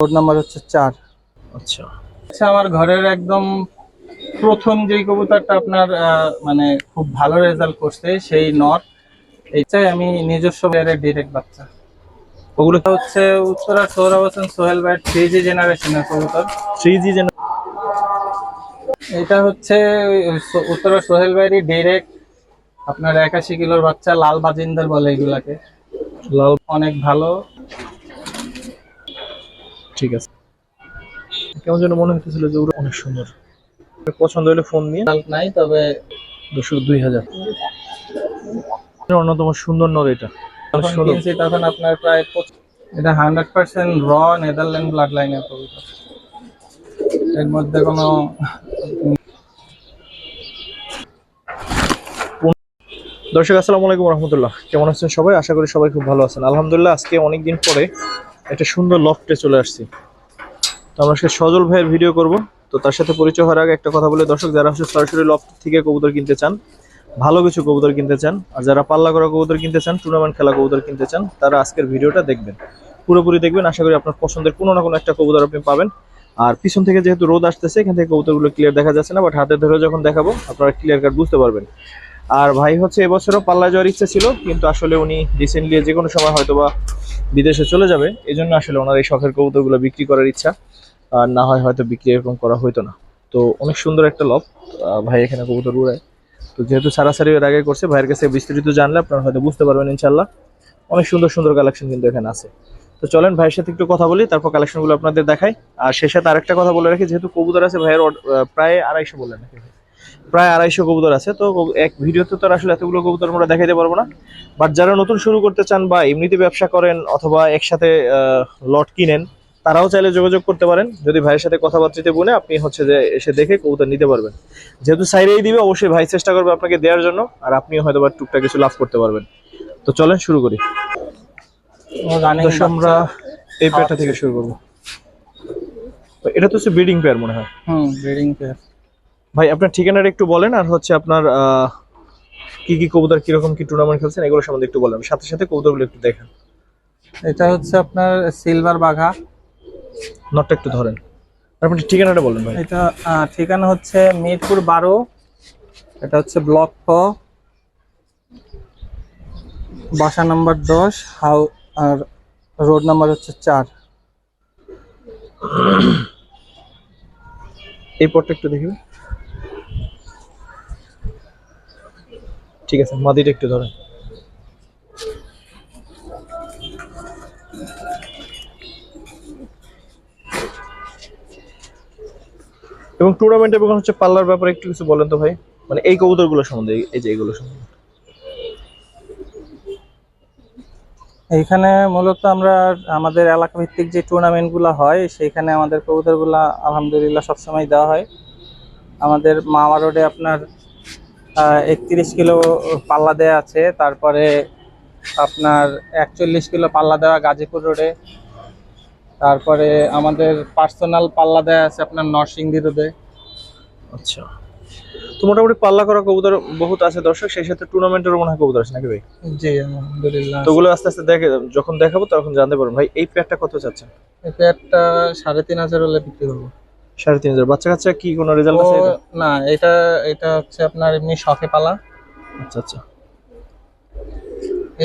Code number হচ্ছে চার। আচ্ছা। আচ্ছা আমার ঘরের একদম প্রথম যেই কবুতরটা আপনার আহ, মানে খুব ভালো রেজাল্ট করছে সেই নট এইটাই আমি নিজস্ব বেড়ে ডিরেক্ট বাচ্চা। ওগুলোটা হচ্ছে উত্তরা সৌরভ হোসেন সোহেল ভাই থ্রি জি জেনারেশনের কবুতর। থ্রি জি এটা হচ্ছে উত্তরা সোহেল ভাইয়েরই ডিরেক্ট আপনার একাশি কিলোর বাচ্চা লাল বাজিন্দার বলে এগুলাকে। লাল অনেক ভালো। ঠিক আছে। কেমন যেন মনে হইতেছিল যে ওরা অনেক সুন্দর। পছন্দ হলে ফোন নিয়ে। নাই তবে দুশো দুই হাজার। অন্যতম সুন্দর নর এটা। তখন আপনার প্রায় এটা হান্ড্রেড পার্সেন্ট র নেদারল্যান্ড ব্লাড লাইনের কবুতর এর মধ্যে কোনো দর্শক আসসালামু আলাইকুম রহমতুল্লাহ। কেমন আছেন সবাই? আশা করি সবাই খুব ভালো আছেন। আলহামদুলিল্লাহ আজকে অনেকদিন পরে একটা সুন্দর লফটে চলে আসছি। তো আমরা আজকে সজল ভাইয়ের ভিডিও করব। তো তার সাথে পরিচয় হওয়ার আগে একটা কথা বলে। দর্শক, যারা হচ্ছে সরাসরি লফট থেকে কবুতর কিনতে চান, ভালো কিছু কবুতর কিনতে চান, আর যারা পাল্লা করা কবুতর কিনতে চান টুর্নামেন্ট খেলা কবুতর কিনতে চান, তারা আজকের ভিডিওটা দেখবেন। পুরোপুরি দেখবেন। আশা করি আপনার পছন্দের কোনো না কোনো একটা কবুতর আপনি পাবেন। আর পিছন থেকে যেহেতু রোদ আসতেছে, এখান থেকে কবুতরগুলো ক্লিয়ার দেখা যাচ্ছে না বাট হাতে ধরে যখন দেখাবো, আপনারা ক্লিয়ার কাট বুঝতে পারবেন। আর ভাই হচ্ছে এবছরও পাল্লা যাওয়ার ইচ্ছা ছিল, কিন্তু আসলে উনি রিসেন্টলি যে কোনো সময় হয়তো বা বিদেশে চলে যাবে এই জন্য আসলে ওনার এই শখের কবুতরগুলো বিক্রি করার ইচ্ছা। আর না হয় হয়তো বিক্রি এরকম করা হইতো না। তো অনেক সুন্দর একটা লব ভাই এখানে কবুতর উড়ায়। তো যেহেতু সারাসারি এর আগে করছে, ভাইয়ের কাছে বিস্তারিত জানলে আপনারা হয়তো বুঝতে পারবেন ইনশাল্লাহ অনেক সুন্দর সুন্দর কালেকশন কিন্তু এখানে আছে। তো চলেন ভাইয়ের সাথে একটু কথা বলি, তারপর কালেকশনগুলো আপনাদের দেখাই। আর সে সাথে আরেকটা কথা বলে রাখি, যেহেতু কবুতর আছে, ভাইয়ের প্রায় আড়াইশো বললেন নাকি? প্রায় আড়াইশো কবুতর আছে তো এক ভিডিওতে তো আসলে এতগুলো কবুতর আমরা দেখাইতে পারব না। বাট যারা নতুন শুরু করতে চান বা এমনিতে ব্যবসা করেন অথবা একসাথে লট কিনেন তারাও চাইলে যোগাযোগ করতে পারেন। যদি ভাইয়ের সাথে কথাবার্তাতে বলে আপনি হচ্ছে যে এসে দেখে কবুতর নিতে পারবেন। যেহেতু সাইডেই দিবে অবশ্যই ভাই চেষ্টা করবে আপনাকে দেওয়ার জন্য আর আপনিও হয়তো বা টুকটাক কিছু লাভ করতে পারবেন। তো চলেন শুরু করি। আমরা এই পেয়ারটা থেকে শুরু করব। এটা তো হচ্ছে ব্রিডিং পেয়ার মনে হয়। হুম ব্রিডিং পেয়ার ভাই আপনার ঠিকানাটা একটু বলেন আর হচ্ছে আপনার কি কি কবুতর কীরকম কি টুর্নামেন্ট খেলছেন এগুলো সম্বন্ধে একটু বলেন। সাথে সাথে কবুতরগুলো একটু দেখেন। এটা হচ্ছে আপনার সিলভার বাঘা। নটটা একটু ধরেন। আর আপনি ঠিকানাটা বলেন ভাই। এটা ঠিকানা হচ্ছে মিরপুর বারো। এটা হচ্ছে ব্লক ক। বাসা নাম্বার দশ হাউ আর রোড নাম্বার হচ্ছে চার। এই পটটা একটু দেখবেন ঠিক আছে, মাদিটা একটু ধরেন। এবং টুর্নামেন্ট এবং হচ্ছে পাল্লার ব্যাপারে একটু কিছু বলেন তো ভাই। মানে এই কবুতরগুলো সম্বন্ধে, এই- যে এগুলো সম্বন্ধে। এইখানে মূলত আমরা আমাদের এলাকা ভিত্তিক যে টুর্নামেন্টগুলো হয়, সেইখানে আমাদের কবুতরগুলো আলহামদুলিল্লাহ সবসময় দেওয়া হয়। আমাদের মামা রোডে আপনার একত্রিশ কিলো পাল্লা দেওয়া আছে তারপরে আপনার একচল্লিশ কিলো পাল্লা দেওয়া গাজীপুর রোডে। তারপরে আমাদের পার্সোনাল পাল্লা দেওয়া আছে আপনার নরসিংদী রোডে। আচ্ছা। তো মোটামুটি পাল্লা করা কবুতর বহুত আছে দর্শক সেই সাথে টুর্নামেন্টেরও মনে হয় কবুতর আছে নাকি ভাই? জি আলহামদুলিল্লাহ তো ওগুলো আস্তে আস্তে দেখে যখন দেখাবো তখন জানতে পারবেন। ভাই এই পেয়ারটা কত চাচ্ছেন? এই পেয়ারটা সাড়ে তিন হাজার হলে বিক্রি করব। সাড়ে তিন হাজার। বাচ্চা কাচ্চা কি কোনো রেজাল্ট আছে না এটা এটা হচ্ছে আপনার এমনি শখে পালা। আচ্ছা আচ্ছা।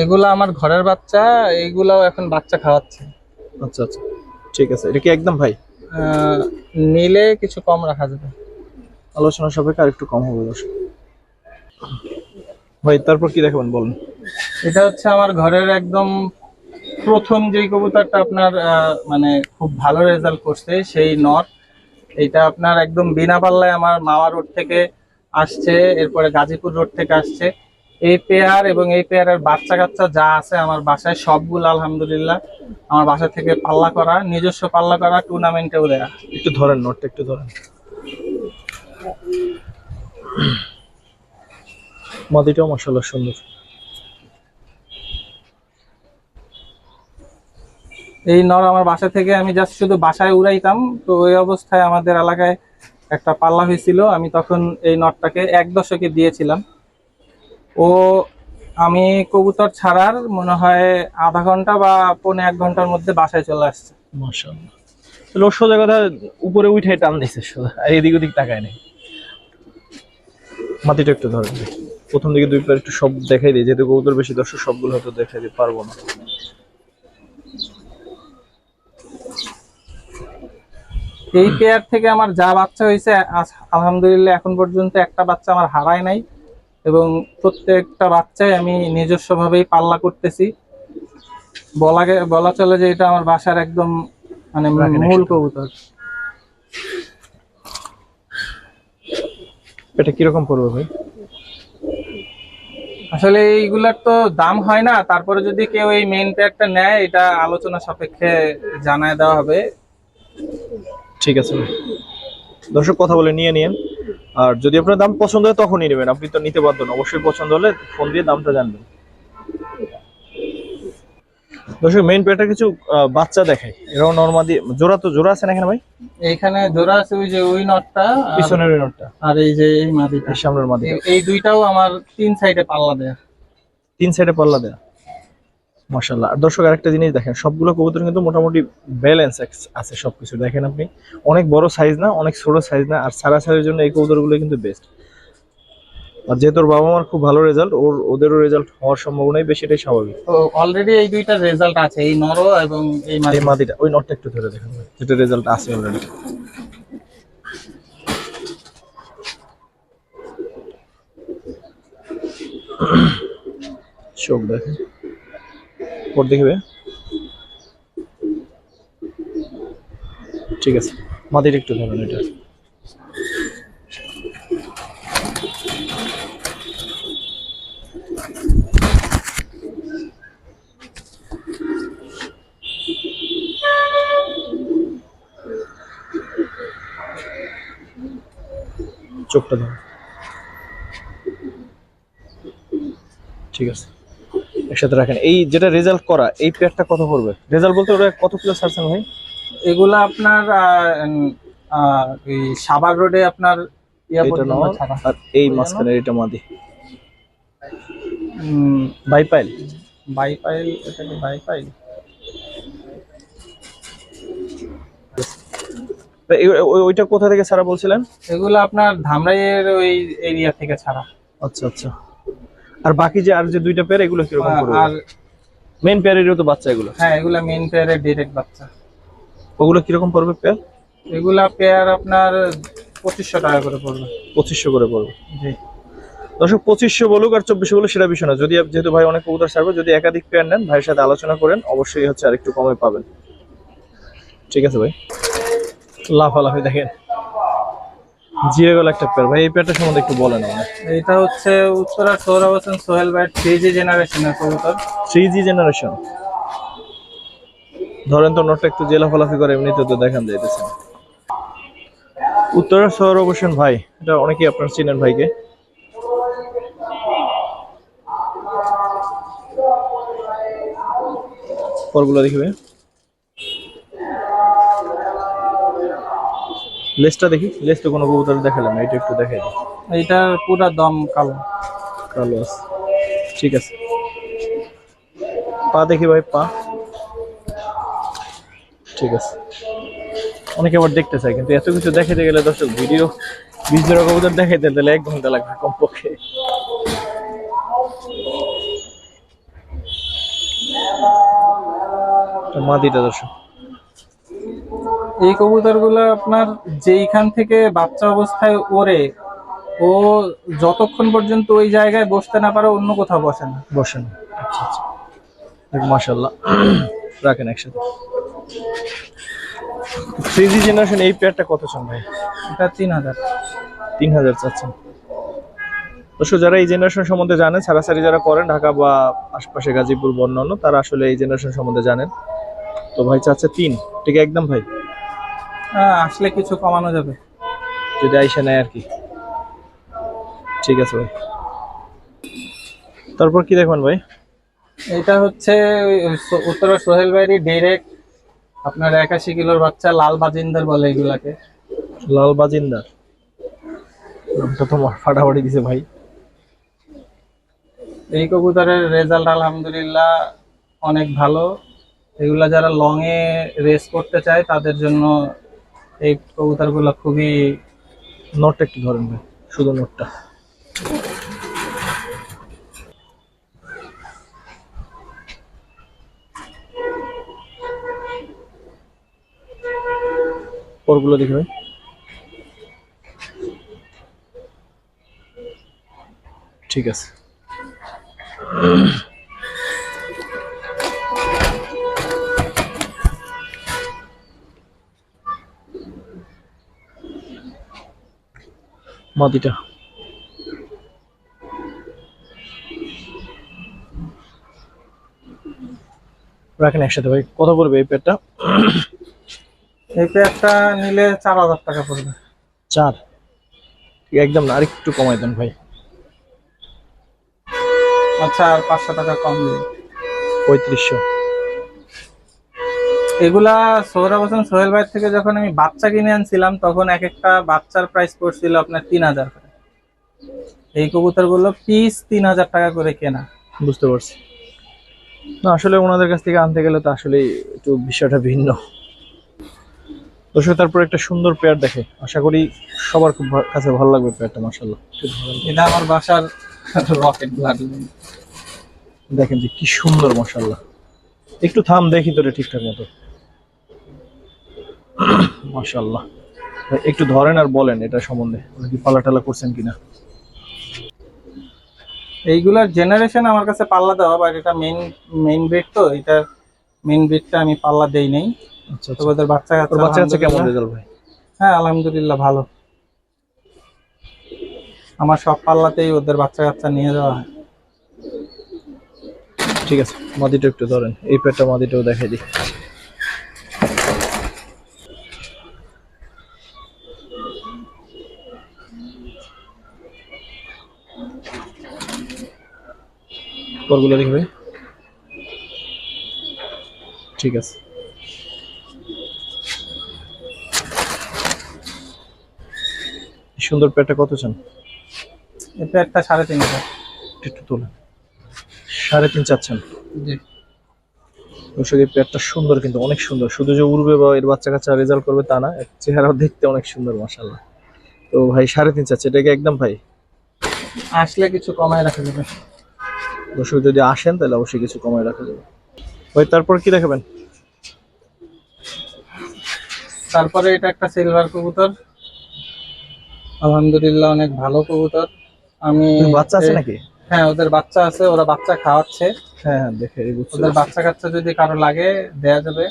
এগুলা আমার ঘরের বাচ্চা এইগুলাও এখন বাচ্চা খাওয়াচ্ছে। আচ্ছা আচ্ছা। ঠিক আছে এটা কি একদম ভাই? নিলে কিছু কম রাখা যাবে। আলোচনা সাপেক্ষে আর একটু কম হবে দর্শক। ভাই তারপর কি দেখাবেন বলুন? এটা হচ্ছে আমার ঘরের একদম প্রথম যেই কবুতরটা আপনার মানে খুব ভালো রেজাল্ট করছে সেই নট। এইটা আপনার একদম বিনা পাল্লায় আমার মাওয়া রোড থেকে আসছে, এরপরে গাজীপুর রোড থেকে আসছে। এই পেয়ার এবং এই পেয়ারের বাচ্চা কাচ্চা যা আছে আমার বাসায় সবগুলো আলহামদুলিল্লাহ আমার বাসা থেকে পাল্লা করা, নিজস্ব পাল্লা করা টুর্নামেন্টেও দেয়া। একটু ধরেন নোটটা একটু ধরেন। মাদিটাও মাসাল্লাহ সুন্দর। এই নর আমার বাসা থেকে আমি জাস্ট শুধু বাসায় উড়াইতাম। তো ওই অবস্থায় আমাদের এলাকায় একটা পাল্লা হয়েছিল। আমি তখন এই নটটাকে এক দশকে দিয়েছিলাম। ও আমি কবুতর ছাড়ার মনে হয় আধা ঘণ্টা বা পৌনে এক ঘণ্টার মধ্যে বাসায় চলে আসছে। সোজা কথা উপরে উঠে টান দিছে সোজা। এদিক ওদিক তাকায় নেই। মাটিটা একটু ধরেন। প্রথম দিকে দুই পার একটু সব দেখাই দিই। যেহেতু কবুতর বেশি দর্শক, সবগুলো হয়তো দেখাই দিতে পারব না। এই পেয়ার থেকে আমার যা বাচ্চা হয়েছে আলহামদুলিল্লাহ এখন পর্যন্ত একটা বাচ্চা আমার হারায় নাই এবং প্রত্যেকটা বাচ্চাই আমি নিজস্ব ভাবেই পাল্লা করতেছি। বলা গে- বলা চলে যে এটা আমার বাসার একদম মানে মূল কবুতর। এটা কীরকম পড়বে ভাই? আসলে এইগুলার তো দাম হয় না তারপরে যদি কেউ এই মেইন পেয়ারটা নেয় এটা আলোচনা সাপেক্ষে জানায় দেওয়া হবে। ঠিক আছে। দর্শক কথা বলে নিয়ে নিন। আর যদি আপনার দাম পছন্দ হয় তখনই নেবেন। আপনি তো নিতে বাধ্য না অবশ্যই পছন্দ হলে ফোন দিয়ে দামটা জানবেন। দর্শক মেইন পেয়ারটা কিছু বাচ্চা দেখাই। এরাও নর্মাদি জোড়া তো জোড়া আছে না এখানে ভাই? এইখানে জোড়া আছে ওই যে ওই নটটা পিছনের ওই নোটটা আর এই যে এই মাদিটা। সামনের মাদি এই দুইটাও আমার তিন সাইডে পাল্লা দেয়া। তিন সাইডে পাল্লা দেয়া। মাশাল্লাহ আর দর্শক আরেকটা জিনিস দেখেন সবগুলো কবুতর কিন্তু মোটামুটি ব্যালেন্স আছে সবকিছু। দেখেন আপনি অনেক বড় সাইজ না অনেক ছোট সাইজ না আর সারা সাইজের জন্য এই কবুতরগুলো কিন্তু বেস্ট আর যেহেতু ওর বাবা মার খুব ভালো রেজাল্ট ওর ওদেরও রেজাল্ট হওয়ার সম্ভাবনাই বেশি এটাই স্বাভাবিক। তো অলরেডি এই দুইটা রেজাল্ট আছে এই নর এবং এই মাদি মাদিটা ওই নটটা একটু ধরে দেখেন যেটা রেজাল্ট আছে অলরেডি চোখ দেখেন। ওর দেখবে। ঠিক আছে। মাদির একটু ধরুন এটা চোখটা ধরুন ঠিক আছে একসাথে রাখেন। এই যেটা রেজাল্ট করা এই পেয়ারটা কত পড়বে? রেজাল্ট বলতে ওরা কত কিলো ছাড়ছেন ভাই? এগুলা আপনার সাবার রোডে আপনার আর এই মাঝখানে এটা মাদি। বাইপাইল বাইপাইল এটা কি বাইপাইল ওইটা কোথা থেকে ছাড়া বলছিলেন? এগুলো আপনার ধামরাইয়ের ওই এরিয়া থেকে ছাড়া। আচ্ছা আচ্ছা। আর বাকি যে আর যে দুইটা পেয়ার এগুলো কীরকম পড়বে? আর মেইন পেয়ারেরও তো বাচ্চা এগুলো? হ্যাঁ এগুলো মেইন পেয়ারের ডিরেক্ট বাচ্চা। ওগুলো কীরকম পড়বে পেয়ার এগুলা পেয়ার আপনার পঁচিশশো টাকা করে পড়বে। পঁচিশশো করে পড়বে। জি। দর্শক পঁচিশশো বলুক আর চব্বিশশো বলুক সেটা বিষয় না। যদি যেহেতু ভাই অনেক কবুতর ছাড়বে যদি একাধিক পেয়ার নেন ভাইয়ের সাথে আলোচনা করেন অবশ্যই হচ্ছে আরেকটু কমে পাবেন। ঠিক আছে ভাই। লাফালাফি দেখেন। জিরে গেল একটা পেয়ার ভাই এই পেয়ারটা সম্বন্ধে একটু বলেন এটা হচ্ছে উত্তরা সৌরভ হোসেন সোহেল ভাই থ্রি জি জেনারেশনের কবুতর। থ্রি জি জেনারেশন ধরেন তো নোটটা একটু জেলা ফলাফি করে এমনিতে তো দেখান যাইতেছে উত্তরা সৌরভ হোসেন ভাই এটা অনেকেই আপনার চিনেন ভাইকে। পরগুলো দেখবে লেসটা দেখি লেস তো কোনো কবুতর দেখালাম না এটা একটু দেখাই দিই। এইটার পুরা দম কালো। কালো আছে। ঠিক আছে। পা দেখি ভাই পা। ঠিক আছে। অনেকে আবার দেখতে চায় কিন্তু এত কিছু দেখাতে গেলে দর্শক ভিডিও বিশ জোড়া কবুতর দেখাইতে তাহলে এক ঘণ্টা লাগবে কমপক্ষে। এটা মাদিটা দর্শক। এই কবুতরগুলো আপনার যেইখান থেকে বাচ্চা অবস্থায় ওড়ে ও যতক্ষণ পর্যন্ত ওই জায়গায় বসতে না পারে অন্য কোথাও বসে না। বসেন আচ্ছা আচ্ছা। মাশাল্লাহ রাখেন একসাথে। থ্রি জি জেনারেশন এই পেয়ারটা কত চান ভাই? এটা তিন হাজার। তিন হাজার চাচ্ছেন। অবশ্য যারা এই জেনারেশন সম্বন্ধে জানেন ছাড়াছাড়ি যারা করেন ঢাকা বা আশপাশে গাজীপুর বা অন্যান্য তারা আসলে এই জেনারেশন সম্বন্ধে জানেন। তো ভাই চাচ্ছে তিন। ঠিক একদম ভাই? হ্যাঁ, আসলে কিছু কমানো যাবে। যদি আইসা নেয় আর কি। ঠিক আছে ভাই। তারপর কি দেখবেন ভাই? এটা হচ্ছে উত্তরা সোহেল বাইরি ডিরেক্ট আপনার একাশি কিলোর বাচ্চা লাল বাজিন্দার বলে এগুলাকে। লাল বাজিন্দার তোমার ফাটাফাটি দিছে ভাই। এই কবুতরের রেজাল্ট আলহামদুলিল্লাহ অনেক ভালো। এগুলা যারা লং এ রেস করতে চায় তাদের জন্য এই কবুতরগুলো খুবই নটটা একটু ধরেন ভাই শুধু নটটা পরগুলো দেখে ভাই। ঠিক আছে। মাদিটা রাখেন একসাথে ভাই কত পড়বে এই পেটটা। এই পেয়ারটা নিলে চার হাজার টাকা পড়বে। চার? ঠিক একদম না আরেকটু কমাই দেন ভাই। আচ্ছা আর পাঁচশো টাকা কম দিই পঁয়ত্রিশশো। এগুলা সোহরাব হোসেন সোহেল ভাই থেকে যখন আমি বাচ্চা কিনে আনছিলাম তখন এক একটা বাচ্চার প্রাইস পড়ছিল আপনার তিন হাজার করে। এই কবুতরগুলো পিস তিন হাজার টাকা করে কেনা। বুঝতে পারছি। না আসলে ওনাদের কাছ থেকে আনতে গেলে তো আসলে একটু বিষয়টা ভিন্ন। দর্শক তারপর একটা সুন্দর পেয়ার দেখে। আশা করি সবার খুব কাছে ভালো লাগবে পেয়ারটা মার্শাল্লাহ এটা আমার বাসার রকেট দেখেন যে কি সুন্দর মশাল্লাহ একটু থাম দেখি তোরে ঠিকঠাক মতো। মাশাল্লাহ একটু ধরেন আর বলেন এটা সম্বন্ধে কি পালা টালা করছেন কিনা? এইগুলার জেনারেশন আমার কাছে পাল্লা দেওয়া বাট এটা মেইন মেইন ব্রিড তো এটা মেইন ব্রিডটা আমি পাল্লা দেই নাই। আচ্ছা তবে ওদের বাচ্চা কাচ্চা বাচ্চা কাচ্চা কেমন রেজাল্ট ভাই হ্যাঁ আলহামদুলিল্লাহ ভালো। আমার সব পাল্লাতেই ওদের বাচ্চা কাচ্চা নিয়ে যাওয়া হয়। ঠিক আছে মাদিটা একটু ধরেন এই পেটটা মাদিটাও দেখাই দিই। পরগুলো দেখবে। ঠিক আছে। সুন্দর পেটটা কত চান? এটা একটা সাড়ে তিন একটু তোলেন। সাড়ে তিন চাচ্ছেন? জি। এই পেয়ারটা সুন্দর কিন্তু অনেক সুন্দর। শুধু যে উড়বে বা এর বাচ্চা কাচ্চা রেজাল্ট করবে তা না এর চেহারাও দেখতে অনেক সুন্দর মাসাল্লাহ তো ভাই সাড়ে তিন চাচ্ছে এটাকে একদম ভাই? আসলে কিছু কমায় রাখা যাবে। দর্শক যদি আসেন তাহলে অবশ্যই কিছু কমায় রাখা যাবে। ভাই তারপর কি দেখাবেন? তারপরে এটা একটা সিলভার কবুতর। আলহামদুলিল্লাহ অনেক ভালো কবুতর। আমি বাচ্চা আছে নাকি? হ্যাঁ ওদের বাচ্চা আছে ওরা বাচ্চা খাওয়াচ্ছে। হ্যাঁ হ্যাঁ দেখে ওদের বাচ্চা কাচ্চা যদি কারও লাগে দেয়া যাবে।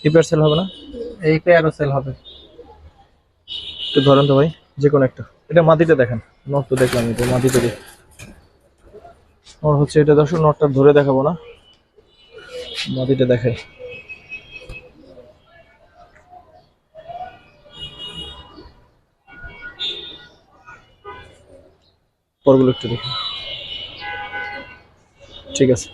কি পেয়ার সেল হবে না? এই পেয়ারও সেল হবে। একটু ধরেন তো ভাই যে কোনো একটা। এটা মাটিতে দেখেন। নট তো দেখলাম এটা মাটিতে দেখ। ওর হচ্ছে এটা দর্শক নটটা ধরে দেখাবো না। মাটিতে দেখাই পরগুলো একটু দেখি। ঠিক আছে।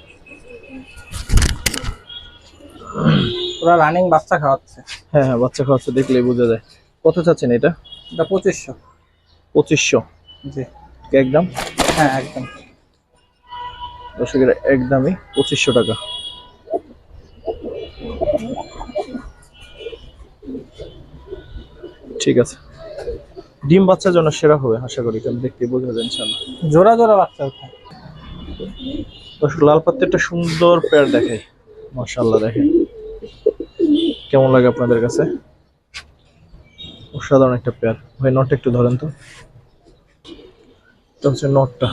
ওরা রানিং বাচ্চা খাওয়াচ্ছে। হ্যাঁ হ্যাঁ বাচ্চা খাওয়াচ্ছে দেখলেই বোঝা যায়। কত চাচ্ছেন এটা? এটা পঁচিশশো। পঁচিশশো। জি। একদম? হ্যাঁ একদম। দর্শকের একদমই পঁচিশশো টাকা। ঠিক আছে। ডিম বাচ্চার জন্য সেরা হবে আশা করি কারণ দেখতে বোঝা যায় ইনশাল্লাহ জোড়া জোড়া বাচ্চা ওঠে। দর্শক লাল পাত্রে একটা সুন্দর পেয়ার দেখাই। মাশাল্লাহ দেখেন। কেমন লাগে আপনাদের কাছে? অসাধারণ একটা পেয়ার ভাই নটটা একটু ধরেন তো। হচ্ছে নটটা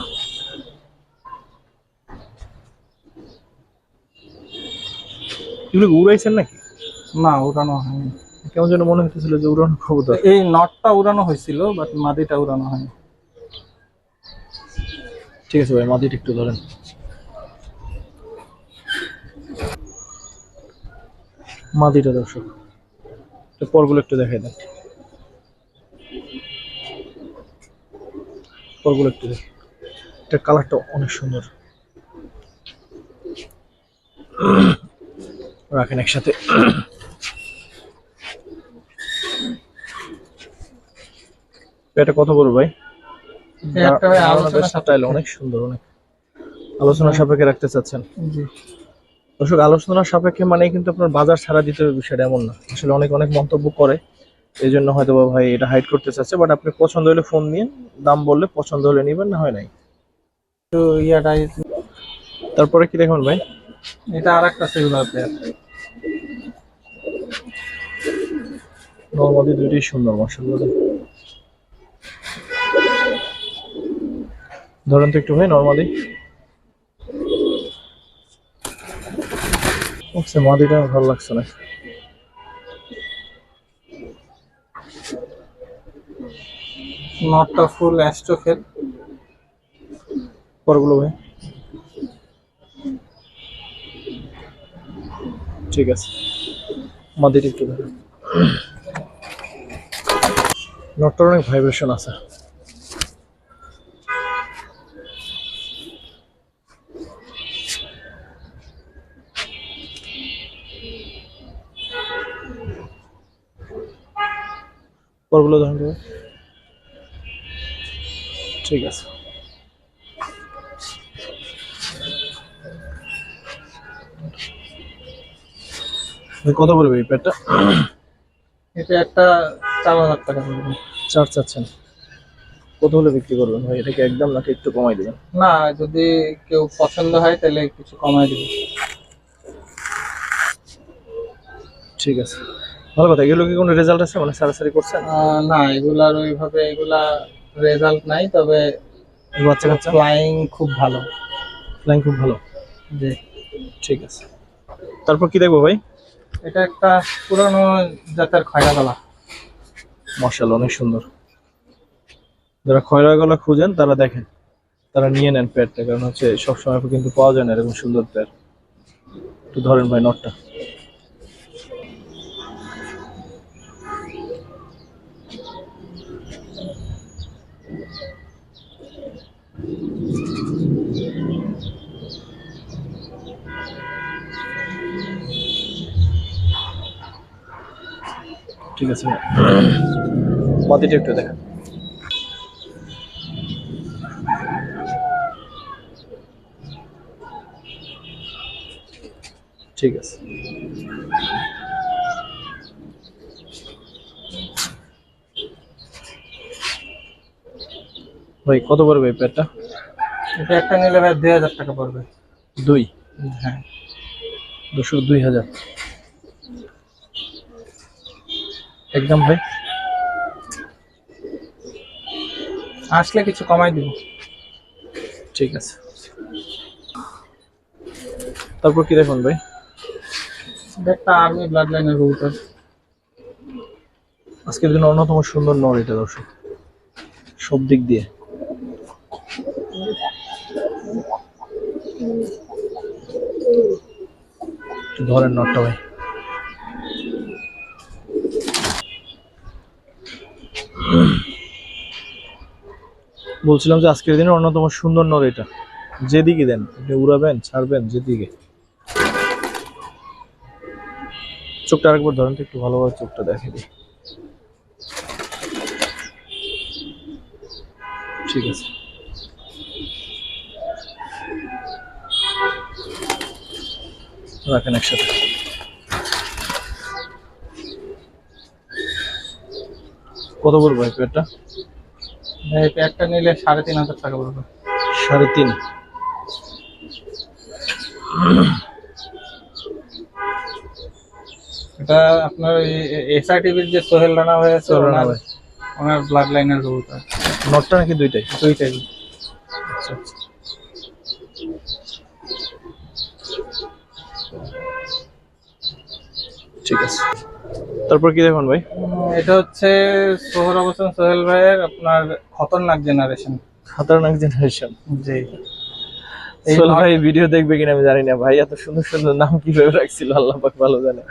এগুলো উড়াইছেন নাকি? না উড়ানো হয়নি। কেমন যেন মনে হতেছিল যে উড়ানো কবুতর এই নটটা উড়ানো হয়েছিল বাট মাদিটা উড়ানো হয়নি। ঠিক আছে ভাই মাদিটা একটু ধরেন। মাদিটা দর্শক পরগুলো একটু দেখাই দেন। পরগুলো একটু দেখি। কালারটা অনেক সুন্দর। রাখেন একসাথে। এটা কত বড় ভাই? আলোচনা স্টাইল অনেক সুন্দর অনেক। আলোচনা সাপেক্ষে রাখতে চাচ্ছেন। দর্শক আলোচনার সাপেক্ষে মানে কিন্তু আপনার বাজার ছাড়া দিতে হবে বিষয়টা এমন না। আসলে অনেক অনেক মন্তব্য করে এই জন্য হয়তো ভাই এটা হাইড করতে চাচ্ছে বাট আপনি পছন্দ হলে ফোন নিন দাম বললে পছন্দ হলে নিবেন না হয় নাই। তো ইয়াটাই তারপরে কি দেখবেন ভাই? এটা আর একটা সিলভার প্লেয়ার নর্মালি দুইটাই সুন্দর মাসাল্লাহ ধরেন তো একটু ভাই নর্মালি। ওকে মাদিটা ভালো লাগছে না। নটটা ফুল অ্যাস্ট্রোফের পরগুলো ভাই। ঠিক আছে। মাদিটা একটু ধরেন। নটটার অনেক ভাইব্রেশন আছে। পরগুলো ধরেন ঠিক আছে। কত বলবে এই প্যাডটা? এটা একটা চার হাজার টাকা পড়বে। চার চাচ্ছেন। কত হলে বিক্রি করবেন ভাই? এটাকে একদম নাকি একটু কমাই দেবেন? না যদি কেউ পছন্দ হয় তাহলে কিছু কমায় দিব ঠিক আছে। ভালো কথা এগুলো কি কোনো রেজাল্ট আছে? মানে সারাসারি করছেন? আহ, না এগুলার ওইভাবে এগুলা রেজাল্ট নাই তবে বাচ্চা কাচ্চা? ফ্লাইং খুব ভালো। ফ্লাইং খুব ভালো? জি। ঠিক আছে। তারপর কি দেখব ভাই? এটা একটা পুরনো জাতের খয়রা গলা মার্শাল অনেক সুন্দর। যারা খয়রা গলা খুঁজেন, তারা দেখেন। তারা নিয়ে নেন প্যাডটা কারণ হচ্ছে সবসময় কিন্তু পাওয়া যায় না এরকম সুন্দর প্যাড একটু ধরেন ভাই, নটটা। ঠিক আছে ভাই। মাটিটা একটু দেখেন ঠিক আছে। ভাই কত পড়বে এই প্যাডটা এটা একটা নিলে ভাই দুই হাজার টাকা পড়বে। দুই? হ্যাঁ। দুশো দুই হাজার। একদম ভাই আসলে কিছু কমাই দিব। ঠিক আছে। তারপর কি দেখুন ভাই? একটা আর্মি ব্লাড লাইনের কবুতর আজকের দিন অন্যতম সুন্দর নর এটা দর্শক। সব দিক দিয়ে। ধরেন নটটা ভাই। বলছিলাম যে আজকের দিনের অন্যতম সুন্দর নর এটা। যেদিকে দেন, আপনি উড়াবেন, ছাড়বেন, যেদিকে। চোখটা আরেকবার ধরেন একটু ভালোভাবে চোখটা দেখে দিই। ঠিক আছে। রাখেন একসাথে। কত বলব এই পেটটা এটা একটা নিলে সাড়ে তিন হাজার টাকা পড়বে। সাড়ে তিন। এটা আপনার এসআই টিভির যে সোহেল রানা হয়েছে সোহেল রানা ভাই। ওনার ব্লাড লাইনের কবুতর। নটটা নাকি দুইটাই? দুইটাই। আচ্ছা আচ্ছা। ঠিক আছে। তারপর কি দেখুন ভাই? এটা হচ্ছে সোহরাব হোসেন সোহেল ভাইয়ের আপনার খতরনাক জেনারেশন খতরনাক জেনারেশন জি। সোহেল ভাই ভিডিও দেখবে কিনা আমি জানি না ভাই এত সুন্দর সুন্দর নাম কীভাবে রাখছিল আল্লাহ পাক ভালো জানে।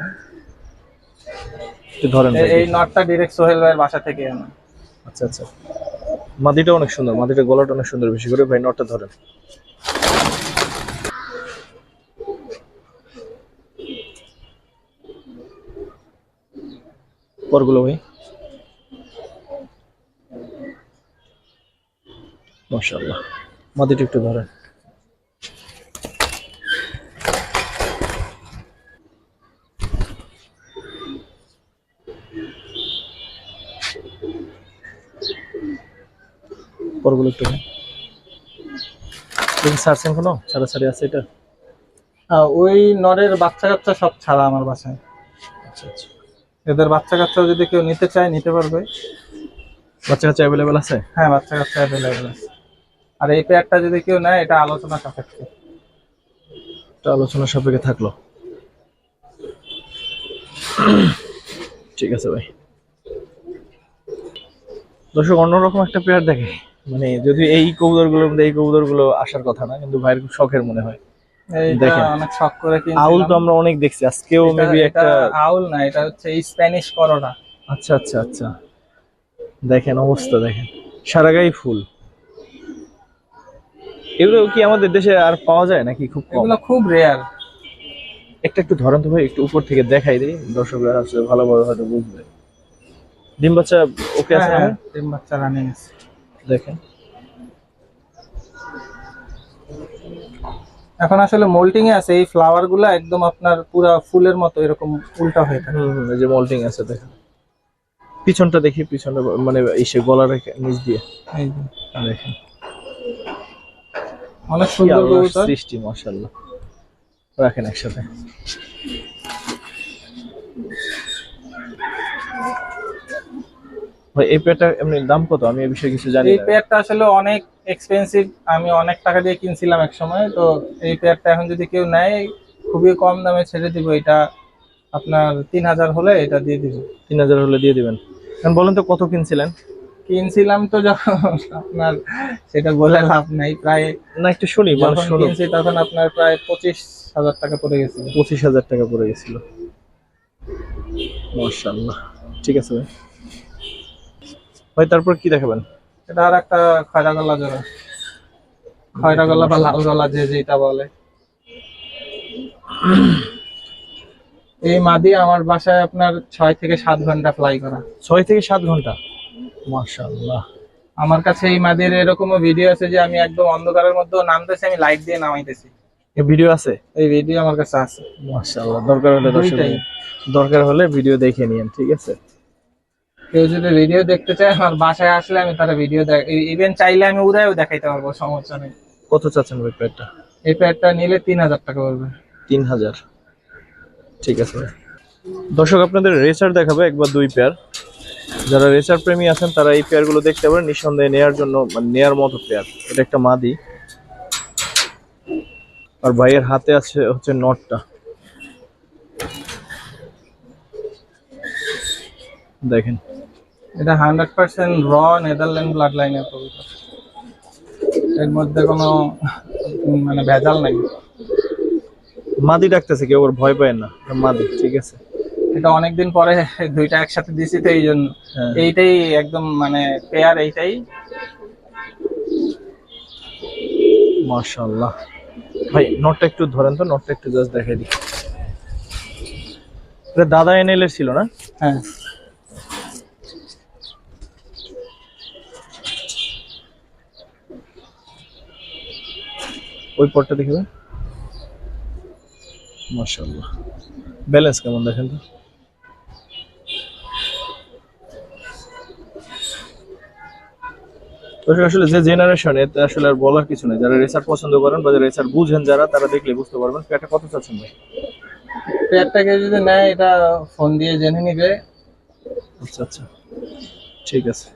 ধরেন এই নটটা ডিরেক্ট সোহেল ভাইয়ের বাসা থেকে আনা। আচ্ছা আচ্ছা। মাদিটা অনেক সুন্দর মাদিটা গলাটা অনেক সুন্দর বেশি করে। ভাই নটটা ধরেন। পরগুলো ভাই। মাশাল্লাহ মাদিটা একটু ধরেন। পরগুলো একটু সারছেন কোনো? সারা সারি আছে এটা? ওই নরের বাচ্চা কাচ্চা সব ছাড়া আমার বাসায়। আচ্ছা আচ্ছা। এদের বাচ্চা কাচ্চা যদি কেউ নিতে চায় নিতে পারবে। বাচ্চা কাচ্চা অ্যাভেলেবেল আছে? হ্যাঁ বাচ্চা কাচ্চা অ্যাভেলেবেল আছে। আর এই পেয়ারটা যদি কেউ নেয় এটা আলোচনা সাপেক্ষে। এটা আলোচনা সাপেক্ষে থাকল। ঠিক আছে ভাই। দর্শক অন্যরকম একটা পেয়ার দেখে। মানে যদি এই কবুতরগুলোর মধ্যে এই কবুতরগুলো আসার কথা না কিন্তু ভাইয়ের খুব শখের মনে হয়। দেখেন। অনেক শখ করে কিনছিলাম। আউল তো আমরা অনেক দেখছি। আজকেও মেবি একটা আউল না এটা হচ্ছে স্প্যানিশ করোনা। আচ্ছা আচ্ছা আচ্ছা। দেখেন অবস্থা দেখেন। সারা গায়ে ফুল। এগুলো কি আমাদের দেশে আর পাওয়া যায় নাকি খুব কম? এগুলো খুব রেয়ার একটা একটু ধরেন তো ভাই একটু উপর থেকে দেখাই দিই। দর্শকরা আসলে ভালোভাবে হয়তো বুঝবে। ডিম বাচ্চা ওকে আছে না? হ্যাঁ ডিম বাচ্চা রানিং আছে। দেখেন। এখন আসলে মোল্টিং এ আছে এই ফ্লাওয়ারগুলো একদম আপনার পুরা ফুলের মতো এরকম উল্টা হয়ে থাকে। হুম এই যে মল্টিং আছে দেখেন। পিছনটা দেখি পিছনটা মানে এসে গলার নিচ দিয়ে। এই। দেখেন। অনেক সুন্দর কবুতর। সৃষ্টি মাশাআল্লাহ। রাখেন একসাথে। ভাই এই পেয়ারটা এমনি দাম কত? আমি এই বিষয়ে কিছু জানি এই না। পেয়ারটা আসলে অনেক এক্সপেন্সিভ আমি অনেক টাকা দিয়ে কিনছিলাম এক সময় তো এই পেয়ারটা এখন যদি কেউ নেয় খুবই কম দামে ছেড়ে দিব। এটা আপনার তিন হাজার হলে এটা দিয়ে দিব। তিন হাজার হলে দিয়ে দিবেন। এখন বলেন তো কত কিনছিলেন? কিনছিলাম তো যখন আপনার সেটা বলে লাভ নাই প্রায় না একটু শুনি মানুষ যখন কিনছি তখন আপনার প্রায় পঁচিশ হাজার টাকা পড়ে গেছিল। পঁচিশ হাজার টাকা পড়ে গেছিল। মাশাআল্লাহ। ঠিক আছে ভাই। ভাই তারপর কি দেখাবেন? এটা আর একটা খয়রা গলা জোড়া। খয়রা গলা বা লাল গলা যে যেটা বলে। এই মাদি আমার বাসায় আপনার ছয় থেকে সাত ঘণ্টা ফ্লাই করা। ছয় থেকে সাত ঘণ্টা? মাশাআল্লাহ। আমার কাছে এই মাদির এরকমও ভিডিও আছে যে আমি একদম অন্ধকারের মধ্যে নামতেছি আমি লাইট দিয়ে নামাইতেছি। এই ভিডিও আছে? এই ভিডিও আমার কাছে আছে। মাশাআল্লাহ দরকার হলে দরকার হলে ভিডিও দেখে নিয়েন ঠিক আছে? কেউ যদি ভিডিও দেখতে চায় আমার বাসায় আসলে আমি তারা ভিডিও ইভেন চাইলে আমি উড়াইও দেখাইতে পারব সমস্যা নেই। কত চাচ্ছেন ওই প্যাডটা? এই প্যাডটা নিলে তিন হাজার টাকা পড়বে। তিন হাজার। ঠিক আছে দর্শক আপনাদের রেসার দেখাবে একবার দুই পেয়ার যারা রেসার প্রেমী আছেন তারা এই পেয়ারগুলো দেখতে পারেন। নিঃসন্দেহে নেয়ার জন্য মানে নেয়ার মতো পেয়ার এটা একটা মাদি। আর ভাইয়ের হাতে আছে হচ্ছে নটটা দেখেন। এটা হান্ড্রেড পার্সেন্ট র নেদারল্যান্ড ব্লাড লাইনের কবিতা। এর মধ্যে কোনো মানে ভেজাল নাই। মাদি ডাকতেছে কেউ ওর ভয় পায় না। মাদি ঠিক আছে। এটা অনেকদিন পরে দুইটা একসাথে দিছি তো এই জন্য। হ্যাঁ। এইটাই একদম মানে পেয়ার এইটাই। মাশাআল্লাহ। ভাই নটটা একটু ধরেন তো নটটা একটু জাস্ট দেখাই দিই। দাদা এনএল এর ছিল না? হ্যাঁ। ওই পটটা দেখবে মাশাআল্লাহ। ব্যালেন্স কেমন দেখেন তো? আসলে যে জেনারেশন এতে আসলে আর বলার কিছু নেই। যারা রেসার পছন্দ করেন বা যারা রেসার বুঝেন যারা তারা দেখলে বুঝতে পারবেন। এটা কত চাচ্ছেন ভাই? পেয়ারটাকে যদি নেয় এটা ফোন দিয়ে জেনে নিবে। আচ্ছা আচ্ছা। ঠিক আছে।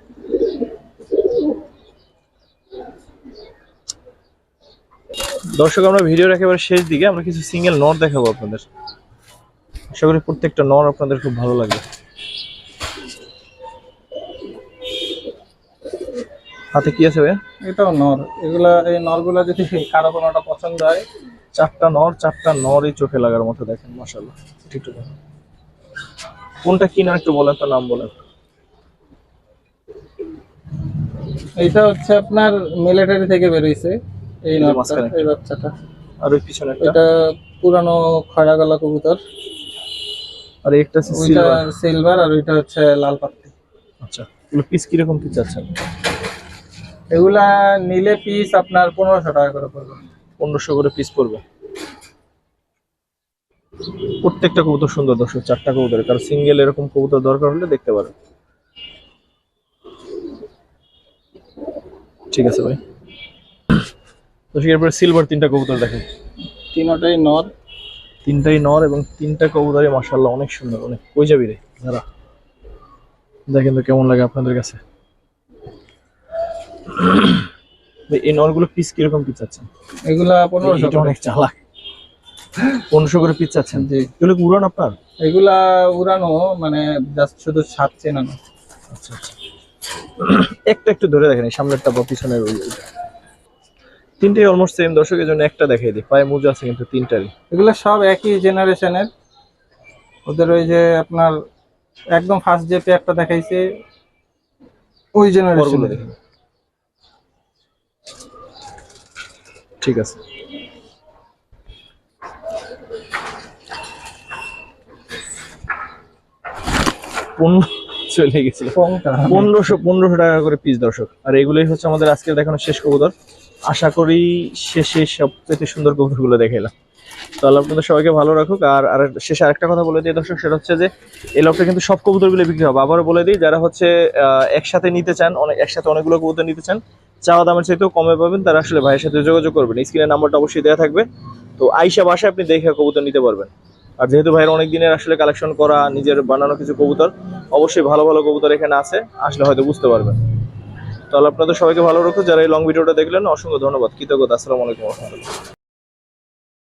দর্শক আমরা ভিডিওর একেবারে শেষ দিকে আমরা কিছু সিঙ্গেল নর দেখাবো আপনাদের। আশা করি প্রত্যেকটা নর আপনাদের খুব ভালো লাগবে। হাতে কি আছে ভাইয়া? এটাও নর এগুলা এই নরগুলা যদি কারও কোনোটা পছন্দ হয় চারটা নর চারটা নরই চোখে লাগার মতো দেখেন মাশাল্লাহ একটু দেখেন। কোনটা কি না একটু বলেন তো নাম বলেন। এইটা হচ্ছে আপনার মিলিটারি থেকে বেরোইছে এই বাচ্চাটা আর ওই পিছনে এটা পুরানো খয়রা গলা কবুতর। আর একটা সিলভার সিলভার আর ওইটা হচ্ছে লাল পাত্তি আচ্ছা এগুলো পিস কি চাচ্ছেন? এগুলা নিলে পিস আপনার পনেরোশো টাকা করে পড়বে। পনেরোশো করে পিস পড়বে। প্রত্যেকটা কবুতর সুন্দর দর্শক চারটা কবুতর কারণ সিঙ্গেল এরকম কবুতর দরকার হলে দেখতে পারেন। ঠিক আছে ভাই। দর্শক এরপরে সিলভার তিনটা কবুতর দেখেন। তিনটাই নর। তিনটাই নর এবং তিনটা কবুতরই মাশাআল্লাহ অনেক সুন্দর অনেক কই যাবি রে? দাঁড়া। দেখেন তো কেমন লাগে আপনাদের কাছে। এই নরগুলো পিস কীরকম পিস আছেন এগুলা পনেরোশো অনেক চালাক। পনেরোশো করে পিস চাচ্ছেন জি। এগুলো উড়ান আপনার? এগুলা উড়ানো মানে জাস্ট শুধু ছাদ চেনানো। আচ্ছা আচ্ছা। একটা একটু ধরে দেখেন সামনেরটা বা পিছনের ওই। তিনটেই অলমোস্ট সেম দর্শকের জন্য একটা দেখাই দিই। পায়ে মোজা আছে কিন্তু তিনটারই। এগুলো সব একই জেনারেশনের ওদের ওই যে আপনার একদম ফার্স্ট যে পেয়ারটা দেখাইছে ওই জেনারেশনের দেখেন ঠিক আছে। পনেরো চলে গেছিল। পনেরোশো। পনেরোশো টাকা করে পিস দর্শক। আর এগুলোই হচ্ছে আমাদের আজকে দেখানো শেষ কবুতর। আশা করি শেষে সবচেয়ে সুন্দর কবুতরগুলো দেখাইলাম তো আল্লাহ আপনাদের সবাইকে ভালো রাখুক। আর আর শেষে আরেকটা কথা বলে দিই দর্শক, সেটা হচ্ছে যে এই লটটা কিন্তু সব কবুতরগুলো বিক্রি হবে। আবারও বলে দিই, যারা হচ্ছে একসাথে নিতে চান, অনেক, একসাথে অনেকগুলো কবুতর নিতে চান, চাওয়া দামের চাইতেও কমে পাবেন। তারা আসলে ভাইয়ের সাথে যোগাযোগ করবেন। স্ক্রিনের নাম্বারটা অবশ্যই দেওয়া থাকবে। তো আইসা বাসায় আপনি দেখে কবুতর নিতে পারবেন। আর যেহেতু ভাইয়ের অনেক দিনের আসলে কালেকশন করা, নিজের বানানো কিছু কবুতর, অবশ্যই ভালো ভালো কবুতর এখানে আছে। আসলে হয়তো বুঝতে পারবেন। তাহলে আপনাদের সবাইকে ভালো রাখো যারা এই লং ভিডিওটা দেখলেন, অসংখ্য ধন্যবাদ। কৃতজ্ঞতা। আসসালামু আলাইকুম